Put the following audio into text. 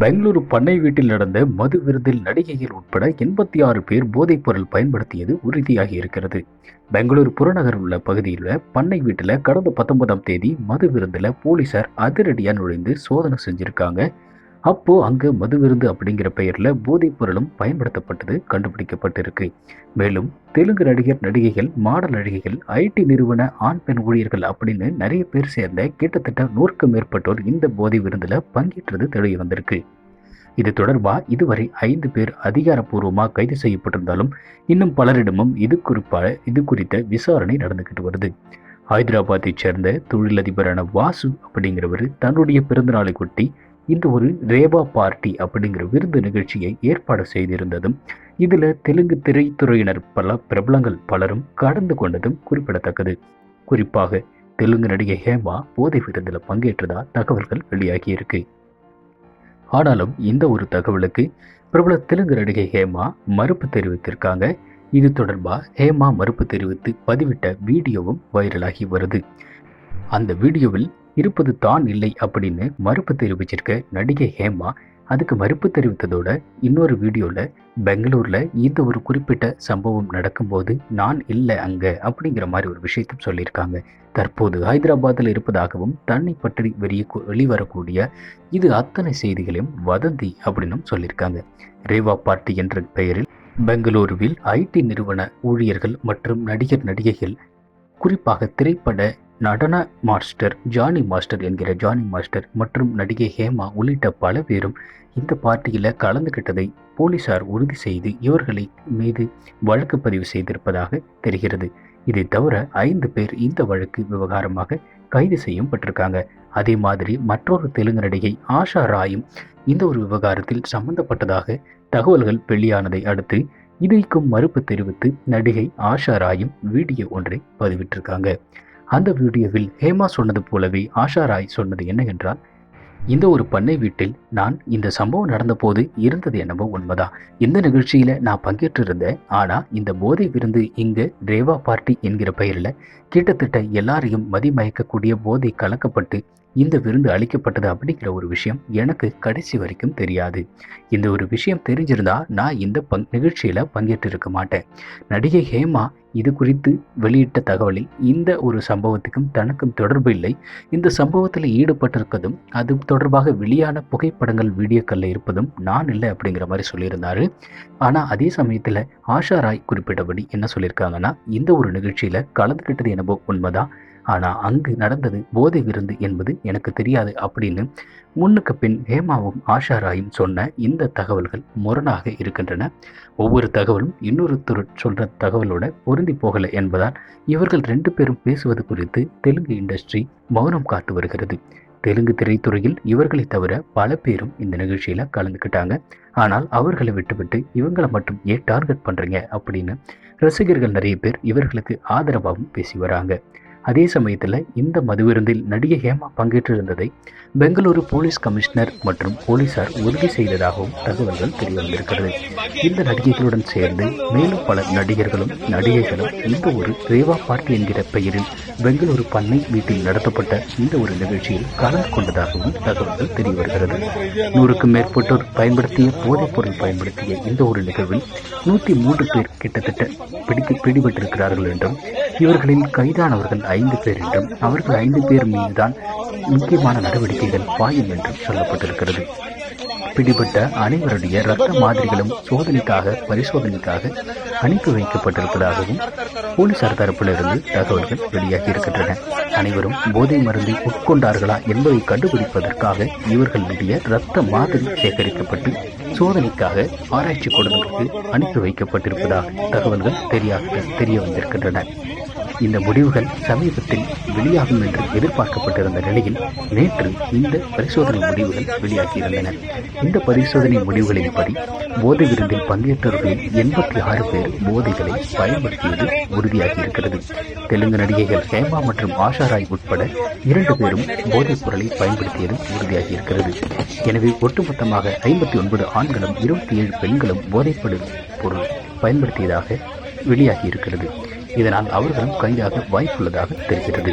பெங்களூரு பண்ணை வீட்டில் நடந்த மது விருந்தில் நடிகைகள் உட்பட எண்பத்தி ஆறு பேர் போதைப்பொருள் பயன்படுத்தியது உறுதியாகி இருக்கிறது. பெங்களூரு புறநகர் உள்ள பகுதியில் பண்ணை வீட்டில் கடந்த பத்தொன்பதாம் தேதி மது விருந்தில் போலீசார் அதிரடியாக நுழைந்து சோதனை செஞ்சுருக்காங்க. அப்போது அங்கே மது விருந்து அப்படிங்கிற பெயரில் போதைப் பொருளும் பயன்படுத்தப்பட்டது கண்டுபிடிக்கப்பட்டிருக்கு. மேலும் தெலுங்கு நடிகர் நடிகைகள் மாடல் நடிகைகள் ஐடி நிறுவன ஆண் பெண் ஊழியர்கள் அப்படின்னு நிறைய பேர் சேர்ந்த கிட்டத்தட்ட நூறுக்கும் மேற்பட்டோர் இந்த போதை விருந்தில் பங்கேற்றது தெரிய வந்திருக்கு. இது தொடர்பாக இதுவரை ஐந்து பேர் அதிகாரப்பூர்வமாக கைது செய்யப்பட்டிருந்தாலும் இன்னும் பலரிடமும் இது குறிப்பாக இது குறித்த விசாரணை நடந்துக்கிட்டு வருது. ஹைதராபாத்தைச் சேர்ந்த தொழிலதிபரான வாசு அப்படிங்கிறவர் தன்னுடைய பிறந்தநாளை கொட்டி இந்த ஒரு ரேவா பார்ட்டி அப்படிங்கிற விருந்து நிகழ்ச்சியை ஏற்பாடு செய்திருந்ததும் இதில் தெலுங்கு திரைத்துறையினர் பல பிரபலங்கள் பலரும் கலந்து கொண்டதும் குறிப்பிடத்தக்கது. குறிப்பாக தெலுங்கு நடிகை ஹேமா போதை விருந்தில் பங்கேற்றதா தகவல்கள் வெளியாகியிருக்கு. ஆனாலும் இந்த ஒரு தகவலுக்கு பிரபல தெலுங்கு நடிகை ஹேமா மறுப்பு தெரிவித்திருக்காங்க. இது தொடர்பாக ஹேமா மறுப்பு தெரிவித்து பதிவிட்ட வீடியோவும் வைரலாகி வருது. அந்த வீடியோவில் இருப்பது தான் இல்லை அப்படின்னு மறுப்பு தெரிவிச்சிருக்க நடிகை ஹேமா அதுக்கு மறுப்பு தெரிவித்ததோட இன்னொரு வீடியோவில் பெங்களூரில் இந்த ஒரு குறிப்பிட்ட சம்பவம் நடக்கும்போது நான் இல்லை அங்கே அப்படிங்கிற மாதிரி ஒரு விஷயத்தையும் சொல்லியிருக்காங்க. தற்போது ஹைதராபாத்தில் இருப்பதாகவும் தன்னை பற்றி வெளியே வெளிவரக்கூடிய இது அத்தனை செய்திகளையும் வதந்தி அப்படின்னும் சொல்லியிருக்காங்க. ரேவா பார்ட்டி என்ற பெயரில் பெங்களூருவில் ஐடி நிறுவன ஊழியர்கள் மற்றும் நடிகர் நடிகைகள் குறிப்பாக திரைப்பட நடன மாஸ்டர் ஜானி மாஸ்டர் என்கிற ஜானி மாஸ்டர் மற்றும் நடிகை ஹேமா உள்ளிட்ட பல பேரும் இந்த பார்ட்டியில் கலந்துகிட்டதை போலீசார் உறுதி செய்து இவர்களை மீது வழக்கு பதிவு செய்திருப்பதாக தெரிகிறது. இதை தவிர ஐந்து பேர் இந்த வழக்கு விவகாரமாக கைது செய்யப்பட்டிருக்காங்க. அதே மாதிரி மற்றொரு தெலுங்கு நடிகை ஆஷா ராயும் இந்த ஒரு விவகாரத்தில் சம்பந்தப்பட்டதாக தகவல்கள் வெளியானதை அடுத்து இதைக்கும் மறுப்பு தெரிவித்து நடிகை ஆஷா ராயும் வீடியோ ஒன்றை பதிவிட்டிருக்காங்க. அந்த வீடியோவில் ஹேமா சொன்னது போலவே ஆஷா ராய் சொன்னது என்னவென்றால் இந்த ஒரு பண்ணை வீட்டில் நான் இந்த சம்பவம் நடந்தபோது இருந்தது என்னவோ உண்மைதான் இந்த நிகழ்ச்சியில் நான் பங்கேற்றிருந்தேன். ஆனால் இந்த போதை விருந்து இங்கே ரேவா பார்ட்டி என்கிற பெயரில் கிட்டத்தட்ட எல்லாரையும் மதிமயக்கக்கூடிய போதை கலக்கப்பட்டு இந்த விருந்து அளிக்கப்பட்டது அப்படிங்கிற ஒரு விஷயம் எனக்கு கடைசி வரைக்கும் தெரியாது. இந்த ஒரு விஷயம் தெரிஞ்சிருந்தா நான் இந்த பங் நிகழ்ச்சியில் பங்கேற்றிருக்க மாட்டேன். நடிகை ஹேமா இது குறித்து வெளியிட்ட தகவலில் இந்த ஒரு சம்பவத்துக்கும் தனக்கும் தொடர்பு இல்லை. இந்த சம்பவத்தில் ஈடுபட்டிருக்கதும் அது தொடர்பாக வெளியான புகைப்படங்கள் வீடியோக்களில் இருப்பதும் நான் இல்லை அப்படிங்கிற மாதிரி சொல்லியிருந்தார். ஆனால் அதே சமயத்தில் ஆஷா ராய் குறிப்பிட்டபடி என்ன சொல்லியிருக்காங்கன்னா இந்த ஒரு நிகழ்ச்சியில் கலந்துக்கிட்டது என்னவோ உண்மைதான். ஆனால் அங்கு நடந்தது போதை விருந்து என்பது எனக்கு தெரியாது அப்படின்னு முன்னுக்கு பின் ஹேமாவும் ஆஷாராயும் சொன்ன இந்த தகவல்கள் முரணாக இருக்கின்றன. ஒவ்வொரு தகவலும் இன்னொருத்தரு சொல்கிற தகவலோட பொருந்தி போகலை என்பதால் இவர்கள் ரெண்டு பேரும் பேசுவது குறித்து தெலுங்கு இண்டஸ்ட்ரி மௌனம் காத்து வருகிறது. தெலுங்கு திரைத்துறையில் இவர்களை தவிர பல பேரும் இந்த நிகழ்ச்சியில் கலந்துக்கிட்டாங்க. ஆனால் அவர்களை விட்டுவிட்டு இவங்களை மட்டும் ஏன் டார்கெட் பண்ணுறீங்க அப்படின்னு ரசிகர்கள் நிறைய பேர் இவர்களுக்கு ஆதரவாகவும் பேசி வராங்க. அதே சமயத்தில் இந்த மதுவிருந்தில் நடிகை ஹேமா பங்கேற்றிருந்ததை பெங்களூரு போலீஸ் கமிஷனர் மற்றும் போலீசார் உறுதி செய்ததாகவும் தகவல்கள் தெரியவந்திருக்கிறது. இந்த நடிகைகளுடன் சேர்ந்து மேலும் பல நடிகர்களும் நடிகைகளும் இந்த ஒரு ரேவா பார்ட்டி என்கிற பெயரில் பெங்களூரு பண்ணை வீட்டில் நடத்தப்பட்ட இந்த ஒரு நிகழ்ச்சியில் கலந்து கொண்டதாகவும் தகவல்கள் தெரிய வருகிறது நூறுக்கும் மேற்பட்டோர் பயன்படுத்திய போதைப் பொருள் பயன்படுத்திய இந்த ஒரு நிகழ்வில் நூற்றி மூன்று பேர் கிட்டத்தட்ட பிடித்து பிடிபட்டிருக்கிறார்கள் என்றும் இவர்களில் கைதானவர்கள் ஐந்து பேர் என்றும் அவர்கள் ஐந்து பேர் மீதுதான் முக்கியமான நடவடிக்கைகள் பாயும் என்றும் சொல்லப்பட்டிருக்கிறது. பிடிபட்ட அனைவருடைய இரத்த மாதிரிகளும் சோதனைக்காக பரிசோதனைக்காக அனுப்பி வைக்கப்பட்டிருப்பதாகவும் போலீசார் தரப்பிலிருந்து தகவல்கள் வெளியாகி இருக்கின்றன அனைவரும் போதை மருந்தை உட்கொண்டார்களா என்பதை கண்டுபிடிப்பதற்காக இவர்களுடைய இரத்த மாதிரி சேகரிக்கப்பட்டு சோதனைக்காக ஆராய்ச்சி கூடங்களுக்கு அனுப்பி வைக்கப்பட்டிருப்பதாக தகவல்கள் தெரியாக தெரிய வந்திருக்கின்றன. இந்த முடிவுகள் சமீபத்தில் வெளியாகும் என்று எதிர்பார்க்கப்பட்டிருந்த நிலையில் நேற்று இந்த பரிசோதனை முடிவுகள் வெளியாகியிருந்தன. இந்த பரிசோதனை முடிவுகளின்படி போதை விருந்தில் பங்கேற்றவர்களில் எண்பத்தி ஆறு பேர் போதைகளை பயன்படுத்தியது உறுதியாகியிருக்கிறது. தெலுங்கு நடிகைகள் ஹேமா மற்றும் ஆஷா ராய் உட்பட இரண்டு பேரும் போதைப் பொருளை பயன்படுத்தியது உறுதியாகியிருக்கிறது. எனவே ஒட்டுமொத்தமாக ஐம்பத்தி ஒன்பது ஆண்களும் இருபத்தி ஏழு பெண்களும் போதைப்படு பொருள் பயன்படுத்தியதாக வெளியாகியிருக்கிறது. இதனால் அவர்களும் கைதாக வாய்ப்புள்ளதாக தெரிகிறது.